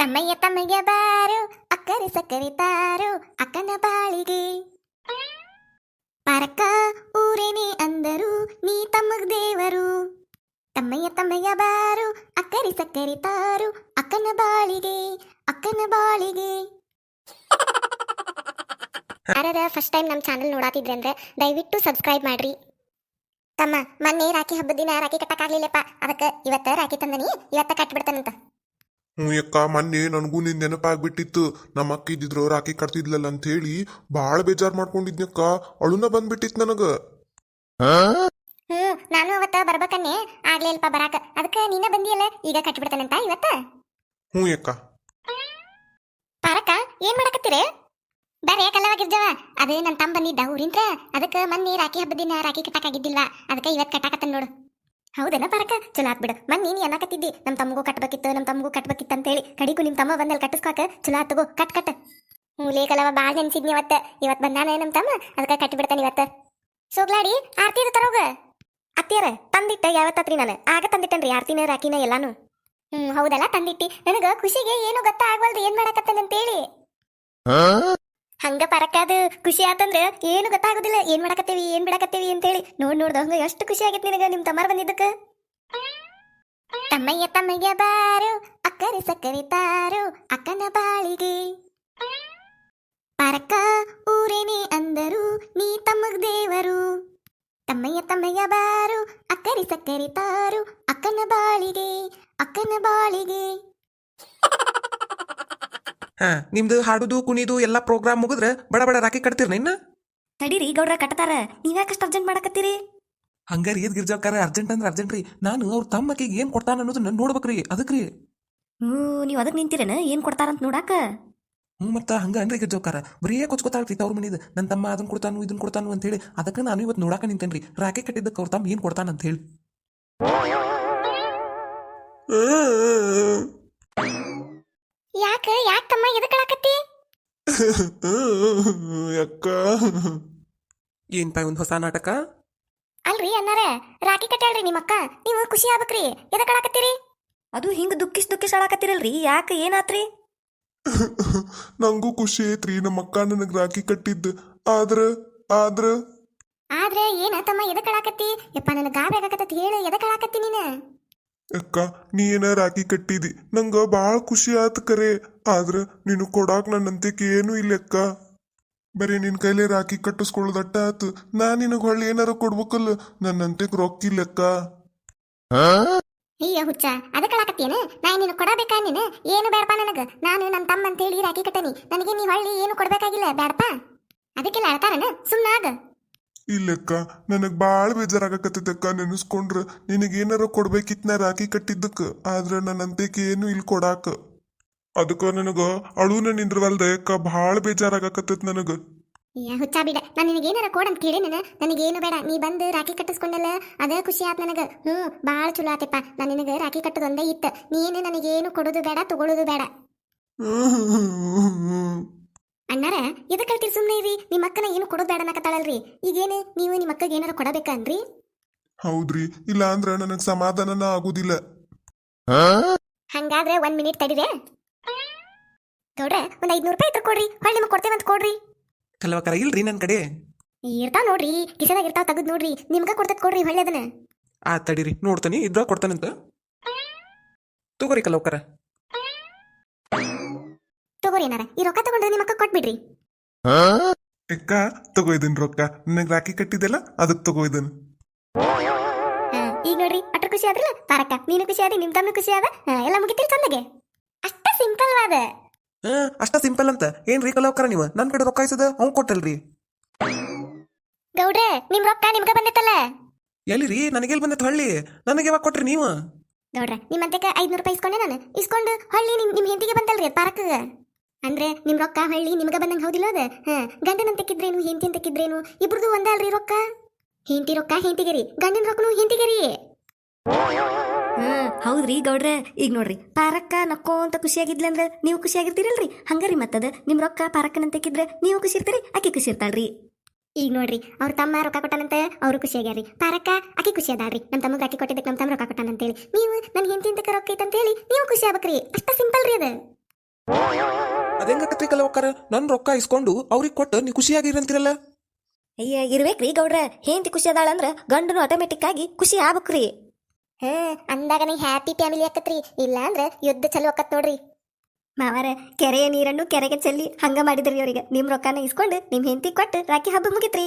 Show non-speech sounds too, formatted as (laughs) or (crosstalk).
ತಮ್ಮಯ್ಯ ತಮ್ಮಯ್ಯ ಬಾರು ಅಕ್ಕರೆ ಸಕ್ಕರೆ ತಾರು, ಅಕ್ಕನ ಬಾಳಿಗೆ. ಪರಕ ಊರೇನೆ ಅಂದರು, ನೀ ತಮ್ಮಗ ದೇವರು. ತಮ್ಮಯ್ಯ ತಮ್ಮಯ್ಯ ಬಾರು, ಅಕ್ಕರೆ ಸಕ್ಕರೆ ತಾರು, ಅಕ್ಕನ ಬಾಳಿಗೆ ಅಕ್ಕನ ಬಾಳಿಗೆ. ಯಾರಾರ ಫಸ್ಟ್ ಟೈಮ್ ನಮ್ಮ ಚಾನಲ್ ನೋಡಾತಿದ್ರೆ ಅಂದ್ರೆ ದಯವಿಟ್ಟು ಸಬ್ಸ್ಕ್ರೈಬ್ ಮಾಡ್ರಿ. ತಮ್ಮ ಮೊನ್ನೆ ರಾಖಿ ಹಬ್ಬದ ದಿನ ರಾಖಿ ಕಟ್ಟಕ್ಕಾಗ್ಲಿಲ್ಲಪ್ಪ ಅದಕ್ಕೆ ಇವತ್ತ ರಾಖಿ ತಂದನಿ, ಇವತ್ತ ಕಟ್ಬಿಡ್ತಾನಂತ. ಹ್ಞೂ ಅಕ್ಕ ಮೊನ್ನೆ ನನಗೂ ನಿನ್ ನೆನಪಾಗ್ಬಿಟ್ಟಿತ್ತು. ನಮ್ಮ ಅಕ್ಕ ಇದ್ದಿದ್ರು ರಾಖಿ ಕಟ್ತಿದ್ಲಲ್ಲ ಅಂತ ಹೇಳಿ ಭಾಳ ಬೇಜಾರ್ ಮಾಡ್ಕೊಂಡಿದ್ನಕ್ಕ ಅಳುನ ಬಂದ್ಬಿಟ್ಟಿತ್ತು ನನಗ. ಹ್ಮ್ ನಾನು ಅವತ್ತ ಬರ್ಬೇಕನ್ನೇ. ಆಗ್ಲಿಲ್ಲಪ್ಪ ಬರಾಕ. ಅದಕ್ಕೆ ನೀನ ಬಂದಿಯಲ್ಲ ಈಗ ಕಟ್ಬಿಡ್ತಾನಂತ ಇವತ್ತ? ಹ್ಞೂ ಅಕ್ಕ ಪಾರಕ್ಕ ಏನ್ ಮಾಡಕತ್ತೀರಿ? ಬರ್ರಿ ಕಲ್ಲವಾಗಿರ್ಜವ. ಅದೇ ನನ್ನ ತಮ್ಮ ಬಂದಿದ್ದ ಊರಿಂತ್ರ. ಅದಕ್ಕೆ ಮೊನ್ನೆ ರಾಖಿ ಹಬ್ಬದಿನ ರಾಕಿ ರಾಖಿ ಕಟ್ಟಕ್ಕಾಗಿದ್ದಿಲ್ವಾ ಅದಕ್ಕೆ ಇವತ್ತು ಕಟ್ಟಾಕತ್ತ ನೋಡು. ಹೌದನ ಪರಕ? ಚಲೋ ಆತ್ ಬಿಡು. ಮೊನ್ನೆ ನೀನು ಅನ್ನಕತ್ತಿದ್ದಿ ನಮ್ಮ ತಮ್ಮಗೂ ಕಟ್ಬೇಕಿತ್ತು ನಮ್ಮ ತಮ್ಮಗೂ ಕಟ್ಬೇಕಿತ್ತು ಅಂತೇಳಿ. ಕಡಿಗೂ ನಿಮ್ಮ ತಮ್ಮ ಬಂದಲ್ಲಿ ಕಟ್ಟಿಸ್ಕಾಕ ಚಲೋ ಆತಗೋ ತಗೋ, ಕಟ್ ಕಟ್. ಮೂಲೆ ಕಲವ ಭಾಳ ನೆನ್ಸಿದ್ನಿ ಇವತ್ತ. ಇವತ್ತು ಬಂದಾನ ನಮ್ಮ ತಮ್ಮ, ಅದಕ್ಕೆ ಕಟ್ಟಿಬಿಡ್ತಾನೆ ಇವತ್ತ. ಸೋಗ್ಲಾಡಿ, ಆರ್ತಿ ತರೋಗ ಅತ್ತಿಯರ, ತಂದಿಟ್ಟ ಯಾವತ್ತತ್ರಿ ನಾನು? ಆಗ ತಂದಿಟ್ಟನ್ರಿ ಆರ್ತಿನ ರಾಕಿನ ಎಲ್ಲಾನು. ಹ್ಮ್, ಹೌದಲ್ಲ ತಂದಿಟ್ಟಿ? ನನಗ ಖುಷಿಗೆ ಏನು ಗೊತ್ತಾಗ್ವಲ್ದು, ಏನ್ ಮಾಡಕತ್ತೇನಂತೇಳಿ. ಹಂಗ ಪರಕಾದ ಖುಷಿ ಆತಂದ್ರ ಏನು ಗೊತ್ತಾಗೋದಿಲ್ಲ. ಏನ್ ಮಾಡಕತ್ತೀವಿ, ಏನ್ ಅಂತ ಹೇಳಿ ನೋಡ್ ನೋಡ್ದ ಹಂಗ ಎಷ್ಟು ಖುಷಿ ಆಗೈತಿ ನಿನಗ ನಿಮ್ ತಮ್ಮರ್ ಬಂದಿದ್ದಕ್ಕ. ತಮ್ಮಯ್ಯ ತಮ್ಮಯ್ಯ ಬಾರು, ಅಕ್ಕರೆ ಸಕ್ಕರೆ ತಾರು, ಅಕ್ಕನ ಬಾಳಿಗೆ. ಪರಕ ಊರೇನೆ ಅಂದರು, ನೀ ತಮ್ಮಗ್ ದೇವರು. ತಮ್ಮಯ್ಯ ತಮ್ಮಯ್ಯ ಬಾರು, ಅಕ್ಕರೆ ಸಕ್ಕರೆ ತಾರು, ಅಕ್ಕನ ಬಾಳಿಗೆ ಅಕ್ಕನ ಬಾಳಿಗೆ. ಹಾ ನಿಮ್ದು ಹಾಡುದು ಕುಣಿದು ಎಲ್ಲಾ ಪ್ರೋಗ್ರಾಮ್ ಮುಗಿದ್ರೆ ಬಡ ಬಡ ರಾಕಿ ಕಟ್ತೀರ ಇನ್ನ? ತಡೀರಿ ಗೌಡ್ರ ಕಟ್ತಾರ ನೀವ್ಯಾಕಷ್ಟು ಅರ್ಜೆಂಟ್ ಮಾಡಕತ್ತೀರಿ? ಹಂಗಾರಿ ಏದ್ ಗಿರ್ಜಾಕಾರ ಅರ್ಜೆಂಟ್ ಅಂದ್ರೆ ಅರ್ಜೆಂಟ್ ರೀ. ನಾನು ಅವ್ರ ತಮ್ಮಕಿಗೆ ಏನ್ ಕೊಡ್ತಾನ ಅನ್ನೋದನ್ನ ನೋಡ್ಬೇಕ್ರಿ ಅದಕ್ರಿ ಹ್ಞೂ ನೀವು ಅದಕ್ಕೆ ನಿಂತಿರೇನ? ಏನು ಕೊಡ್ತಾರಂತ ನೋಡಾಕ? ಹ್ಞೂ ಮತ್ತ ಹಂಗ ಅಂದ್ರೆ ಗಿರ್ಜಾಕಾರ ಬರೀ ಕೊಚ್ಕೋತಾಳ್ರಿ ತವ್ರ ಮನಿದ? ನನ್ನ ತಮ್ಮ ಅದನ್ನ ಕೊಡ್ತಾನು ಇದನ್ನ ಕೊಡ್ತಾನು ಅಂತ ಹೇಳಿ ಅದಕ್ಕೆ ನಾನು ಇವತ್ತು ನೋಡಾಕ ನಿಂತೇನ್ರಿ. ರಾಕಿ ಕಟ್ಟಿದ್ದಕ್ಕೆ ಅವ್ರ ತಮ್ಮ ಏನ್ ಕೊಡ್ತಾನ ಅಂತ ಹೇಳಿ. ಯಾಕ? ಯಾಕ ತಮ್ಮ ಎದಕ್ ಕಳಕತ್ತಿ (laughs) ಅಕ್ಕ. ಏನ್ ಪಾಯ್ ಒಂದ್ ಹೊಸ ನಾಟಕ? ಅಲ್ರಿ ಅನ್ನಾರ ರಾಖಿ ಕಟ್ಟಾಳ್ರಿ ನಿಮ್ಮ ಅಕ್ಕ. ನೀವು ಖುಷಿ ಆಗ್ಬೇಕ್ರಿ. ಎದಕ್ ಕಳಕತ್ತೀರಿ ಅದು ಹಿಂಗ ದುಃಖಿಸ್ ದುಃಖಿಸ್ ಅಳಾಕತ್ತಿರಲ್ರಿ ಯಾಕ ಏನಾತ್ರಿ (laughs) ನಂಗೂ ಖುಷಿ ಐತ್ರಿ. ನಮ್ಮ ಅಕ್ಕ ನನಗೆ ರಾಖಿ ಕಟ್ಟಿದ್ದು. ಆದ್ರ ಆದ್ರ? ಆದ್ರೆ ಏನ ತಮ್ಮ ಎದಕ್ ಕಳಕತ್ತಿ ಯಪ್ಪ ನನಗ ಗಾಬರಿ ಆಗಕತ್ತತಿ. ಹೇಳು ಎದಕ್ ನೀನು ನೀನ? ಅಕ್ಕ ನೀ ಏನ ರಾಖಿ ಕಟ್ಟಿದಿ. ನಂಗ ಬಾಳ ಖುಷಿ ಆತ್ ಕರೆ. ಆದ್ರ ನೀನು ಕೊಡಾಕ್ ನನ್ನಂತಿಕೆ ಏನೂ ಇಲ್ಲ ಅಕ್ಕ. ಬರೀ ನಿನ್ ಕೈಲೇ ರಾಖಿ ಕಟ್ಟಿಸ್ಕೊಳ್ಳೋದಟ್ಟ ಆತು. ನಾ ನಿನಗ ಹೊಳ್ಳಿ ಏನಾರ ಕೊಡ್ಬೇಕಲ್ಲ. ನನ್ನಂತೆಕ್ ರೊಕ್ಕಿಲ್ಲಕ್ಕ ಅಯ್ಯ ಹುಚ್ಚ ಅದಕ್ಕಳಾಕತ್ತೇನ ನಾ ನಿನ್ನ ಕೊಡಬೇಕಾ ನೀನು? ಏನು ಬೇಡಪ್ಪ ನನಗ? ನಾನು ನನ್ನ ತಮ್ಮ ಅಂತ ಹೇಳಿ ರಾಖಿ ಕಟ್ಟನಿ. ನನಗೆ ನೀವು ಹಳ್ಳಿ ಏನು ಕೊಡ್ಬೇಕಾಗಿಲ್ಲ ಬೇಡಪ್ಪ. ಅದಕ್ಕೆಲ್ಲ ಅಳ್ತಾರನ ಸುಮ್ಮನಾಗ ಇಲ್ಲಕ್ಕ ನನಗೆ ಭಾಳ ಬೇಜಾರಾಗಕತ್ತೈತಕ್ಕ ನೆನೆಸ್ಕೊಂಡ್ರೆ. ನಿನಗೇನಾರ ಕೊಡ್ಬೇಕಿತ್ ನಾ ರಾಖಿ ಕಟ್ಟಿದ್ದಕ್ಕ ಆದ್ರ ನನ್ನಂತೆಕ್ ಏನು ಇಲ್ಲಿ ಕೊಡಾಕ. ಅದಕ್ಕ ನನಗ ಅಳುನ ನಿಂದ್ರವಲ್ದ ಅಕ್ಕ ಭಾಳ ಬೇಜಾರಾಗಕತ್ತೈತ್ ನನಗ. ಹುಚ್ಚ ಬಿಡ. ನಾನು ನಿನಗೇನಾರ ಕೊಡ ಅಂತ ಕೇಳಿ ನಾನು. ನನಗೇನು ಬೇಡ. ನೀ ಬಂದು ರಾಖಿ ಕಟ್ಟಿಸ್ಕೊಂಡಲ್ಲ ಅದೇ ಖುಷಿ ಆತ್ ನನಗ. ಹ್ಞೂ ಭಾಳ ಚಲೋ ಆತಪ್ಪ ನಾನು ನಿನಗೆ ರಾಖಿ ಕಟ್ಟದೊಂದೇ ಇತ್ತ. ನೀನು ನನಗೇನು ಕೊಡೋದು ಬೇಡ ತಗೊಳ್ಳೋದು ಬೇಡ. (laughs) ಅಣ್ಣಾರ ಎದಕ್ಕೆ ಹೇಳ್ತೀರಿ ಸುಮ್ಮನೆ ಇರಿ. ನಿಮ್ಮ ಅಕ್ಕನ ಏನು ಕೊಡೋದು ಬೇಡ ಅನ್ನಕತ್ತಾಳಲ್ರಿ. ಈಗೇನು ನೀವು ನಿಮ್ಮ ಅಕ್ಕಗೆ ಏನಾರು ಕೊಡಬೇಕನ್ರಿ? ಹೌದ್ರಿ. ಇಲ್ಲ ಅಂದ್ರೆ ನನಗ್ ಸಮಾಧಾನನ ಆಗುದಿಲ್ಲ. ಹಂಗಾದ್ರೆ ಒಂದ್ ಮಿನಿಟ್ ತಡಿರೆ. ಗೌಡ್ರೆ ಒಂದ್ ಐದ್ನೂರು ರೂಪಾಯಿ ಇತ್ತು ಕೊಡ್ರಿ. ಹೊಳ್ಳಿ ನಿಮಗೆ ಕೊಡ್ತೇವಂತ ಕೊಡ್ರಿ. ಕಲವಕರ ಇಲ್ರಿ ನನ್ನ ಕಡೆ? ಇರ್ತಾವ ನೋಡ್ರಿ. ಕಿಸದಾಗ ಇರ್ತಾವ ತೆಗೆದು ನೋಡ್ರಿ. ನಿಮ್ಗೆ ಕೊಡ್ತದ ಕೊಡ್ರಿ ಹೊಳ್ಳಿ ಅದನ್ನ. ಆ ತಡೀರಿ. ನೋಡ್ತಾನೆ. ಇದ್ರ ಕೊಡ್ತಾನಂತ? ತಗೋರಿ ಕಲವಕರ. ತಗೋರಿ ಏನಾರ? ಈ ರೊಕ್ಕ ತಗೊಂಡ್ರೆ ನಿಮ್ಮ ಅಕ್ಕ ಕೊಟ್ಬಿಡ್ರಿ. ಅಕ್ಕ ತಗೋ ಇದನ್ ರೊಕ್ಕ. ನನಗೆ ರಾಕಿ ಕಟ್ಟಿದ್ದೆಲ್ಲ ಅದಕ್ಕೆ ತಗೋ ಇದನ್. ಹಾ, ಈಗ ನೋಡ್ರಿ ಅಟ್ರ ಖುಷಿ ಆದ್ರಲ್ಲ? ಪಾರಕ್ಕ ನೀನು ಖುಷಿ ಆದಿ ನಿಮ್ ತಮ್ಮ ಖುಷಿ ಆದ? ಎಲ್ಲ ಮುಗಿತಿರಿ ಚಂದಗೆ ಅಷ್ಟ ಸಿಂಪಲ್ ವಾದ. ಅಷ್ಟ ಸಿಂಪಲ್ ಅಂತ. ಏನ್ರಿ ಕಲಾವಕರ ನೀವು? ನನ್ ಕಡೆ ರೊಕ್ಕ ಇಸದ ಅವ್ನು ಕೊಟ್ಟಲ್ರಿ. ಗೌಡ್ರೆ ನಿಮ್ ರೊಕ್ಕ ನಿಮ್ಗೆ ಬಂದಿತ್ತಲ್ಲ? ಎಲ್ಲಿರಿ? ನನಗೆಲ್ ಬಂದ ಹಳ್ಳಿ. ನನಗೆ ಯಾವಾಗ ಕೊಟ್ರಿ ನೀವು? ನೋಡ್ರ ನಿಮ್ಮಂತಕ ಐದ್ನೂರು ರೂಪಾಯಿ ಇಸ್ಕೊಂಡೆ ನಾನು. ಇಸ್ಕೊಂಡು ಹಳ್ಳಿ ನಿಮ್ ನಿಮ್ ಹೆಂಡತಿಗೆ ಬಂತಲ್ರಿ ಪಾರಕ್ಕಗ. ಅಂದ್ರೆ ನಿಮ್ ರೊಕ್ಕ ಹಳ್ಳಿ ನಿಮ್ಗ ಬಂದಂಗ ಹೌದಿಲ್ಲ ಅದ? ಹಾ ಗಂಡನ ತೆಕ್ಕಿದ್ರೇನು ಹೆಂಡತಿ ತೆಕ್ಕಿದ್ರೇನು ಇಬ್ರದು ಒಂದೇ ಅಲ್ರಿ ರೊಕ್ಕ? ಹೆಂಡತಿ ರೊಕ್ಕ ಹೆಂಡತಿಗೆರಿ. ಗಂಡನ ರೊಕ್ಕನು ಹೆಂಡತಿಗೆರಿ. ಹೌದ್ರಿ ಗೌಡ್ರೆ. ಈಗ ನೋಡ್ರಿ ಪಾರಕ್ಕ ನಕ್ಕೋ ಅಂತ ಖುಷಿಯಾಗಿದ್ಲಂದ್ರ ನೀವು ಖುಷಿಯಾಗಿರ್ತೀರಲ್ರಿ ಹಂಗಾರಿ ಮತ್ತದ ನಿಮ್ ರೊಕ್ಕ ಪಾರಕ್ಕನ ತೆಕ್ಕಿದ್ರೆ ನೀವು ಖುಷಿ ಇರ್ತೀರಿ ಆಕಿ ಖುಷಿ ಇರ್ತಾಳ್ರಿ. ಈಗ ನೋಡ್ರಿ ಅವ್ರ ತಮ್ಮ ರೊಕ್ಕ ಕೊಟ್ಟಾನಂತ ಅವರು ಖುಷಿ ಆಗ್ಯಾರ್ರಿ. ಪಾರಕ್ಕ ಆಕೆ ಖುಷಿ ಅದಾಳ್ರಿ. ನಮ್ಮ ತಮ್ಮಗ ಆಕಿ ಕೊಟ್ಟಿದ್ದಕ್ಕೆ ನಮ್ಮ ತಮ್ಮ ರೊಕ್ಕ ಕೊಟ್ಟಾನಂತೇಳಿ. ನೀವು ನನ್ನ ಹೆಂಡತಿ ರೊಕ್ಕ ಐತಂತೇಳಿ ನೀವು ಖುಷಿ ಆಗ್ಬೇಕ್ರಿ. ಅಷ್ಟ ಸಿಂಪಲ್ ರೀ ಅದು. ಅದೇಂಗಕತ್ರಿ ಕಲವಕ್ಕಾರ? ನನ್ನ ರೊಕ್ಕ ಇಸ್ಕೊಂಡು ಅವ್ರಿಗೆ ಕೊಟ್ಟು ನೀವು ಖುಷಿಯಾಗಿರಂತಿರಲ್ಲ ಅಯ್ಯ ಇರ್ಬೇಕ್ರಿ ಗೌಡ್ರ. ಹೆಂಡತಿ ಖುಷಿ ಅದಾಳ ಅಂದ್ರ ಗಂಡನು ಆಟೋಮೆಟಿಕ್ ಆಗಿ ಖುಷಿ ಆಗ್ಬೇಕ್ರಿ. ಹಾ ಅಂದಾಗ ನೀ ಹ್ಯಾಪಿ ಫ್ಯಾಮಿಲಿ ಆಕತ್ರಿ. ಇಲ್ಲ ಅಂದ್ರ ಯುದ್ಧ ಚಲೋ ಆಕತ್ ನೋಡ್ರಿ. ಮಾವಾರ ಕೆರೆಯ ನೀರನ್ನು ಕೆರೆಗೆ ಚೆಲ್ಲಿ ಹಂಗ ಮಾಡಿದ್ರಿ ಅವ್ರಿಗೆ. ನಿಮ್ ರೊಕ್ಕನ ಇಸ್ಕೊಂಡು ನಿಮ್ ಹೆಂಡತಿ ಕೊಟ್ಟು ರಾಕಿ ಹಬ್ಬ ಮುಗಿತ್ರಿ.